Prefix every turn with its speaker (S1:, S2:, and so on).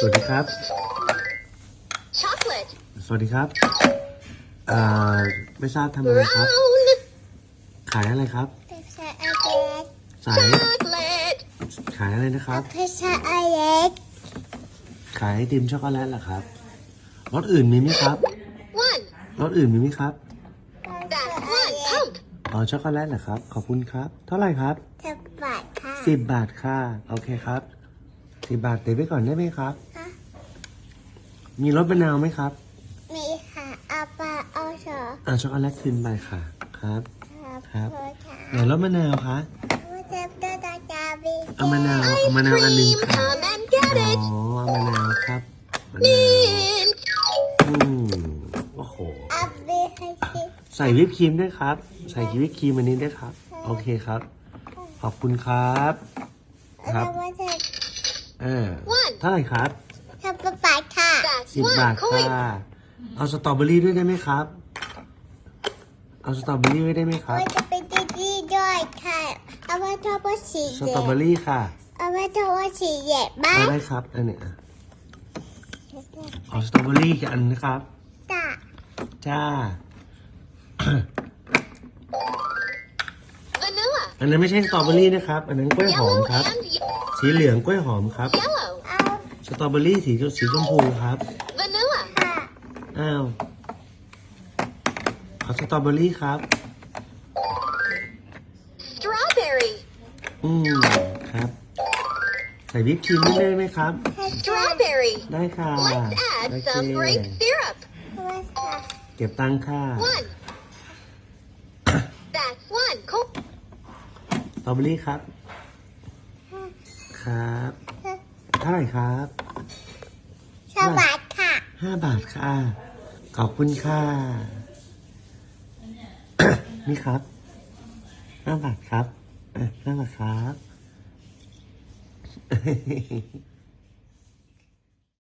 S1: ครับ
S2: Chocolate.
S1: สวัสดีครับเอ่อไม่ทราบทำอะไรครับ
S2: Brown.
S1: ขายอะไรครับ
S3: พิซซ่าอเล็ก
S1: สาย
S2: Chocolate.
S1: ขายอะไรนะครับ
S3: พิซซ่าอเล็ก
S1: ขายไอติมช็อกโกแลตเหรอครับรสอื่นมีไหมครับ
S2: One.
S1: รสอื่นมีไหมครับ
S2: That's one. Pump.
S1: อ๋อช็อกโกแลตเหรอครับ ขอบคุณครับ เท่าไหร่ครับ
S3: สิบบาทค่ะ
S1: สิบบาทค่ะ โอเคครับสิบบาทเตะไปก่อนได้ไหมครับ
S3: ค่ะ
S1: มีรสมะนาวไหมครับ
S3: มีค่ะเอาปลาเอาสอ
S1: อ่าช็อกโกแลตคืนไปค่ะครับ
S3: ครับ
S1: ครับ
S3: โอค่ะ
S1: ไหนรสมะนาวคะ
S3: ว่าจะตัวตาจาบี
S1: เอามะนาวเอา
S2: Ice
S1: มะนาวอันหนึ่ง
S2: cream.
S1: ค่ะ
S2: Come and get
S1: อ๋อ
S2: it.
S1: เอามะนาวครับมะนาว
S2: Mint.
S1: อืมโอ้โห
S3: เอาบีให้กิน
S1: ใส่วิปครีมด้วยครับ ใส่วิปครีมอันนี้ด้วยครับ โอเคครับ ขอบคุณครับ ครับ
S3: แล้วว่าจะ
S1: เออ
S2: One.
S1: เท่าไหร่ครับ สิบบา
S2: one
S1: ทค่ะ
S2: coin.
S1: เอาสตรอเบอรี่ด้วยได้ไหมครับ เอาสตรอเบอรี่ไว้ได้ไหมครับ
S3: ว่าจะเป็นดีดีด้วยค่ะ เอาไว้ทอดสี
S1: ส
S3: แด
S1: ตรองเบอรี่ค่ะ
S3: เอาไว้ทอดสีแดงบ้า
S1: เอา
S3: ง
S1: ได้ครับอันนี้อะเอาสตรอเบอรี่อีกอันนะครับ
S3: จ้า
S1: จ้า
S2: Vanilla.
S1: อันนั้นไม่ใช่สตรอเบอรี่นะครับ อันนั้นกล้วยหอม
S2: Yellow
S1: ครับ
S2: and ye-
S1: สีเหลืองกล้วยหอมครับ
S2: yellow.
S3: เอา
S1: สตรอเบอรี่สีสีชมพูครับ
S2: Vanilla.
S3: ค่ะ
S1: อ้าวขอสตรอเบอรี่ครับ
S2: Strawberry.
S1: อืมครับ ใส่วิปครีมได้ไหมครับ
S3: ให้จ้า
S2: Strawberry.
S1: ได้ค่ะ
S2: Let's
S1: โอ
S2: add
S1: เค
S2: some grape syrup.
S3: ว่าค่ะ
S1: เก็บตังค่ะ
S2: One. That's one coin.
S1: สตรอเบอรี่ครับ ครับ เท่าไหร่ครับ
S3: สวัสดีค่ะ
S1: ห้าบาทค่ะ ขอบคุณค่ะ นี่ครับห้าบาทครับเอ้ยห้าบาทครับ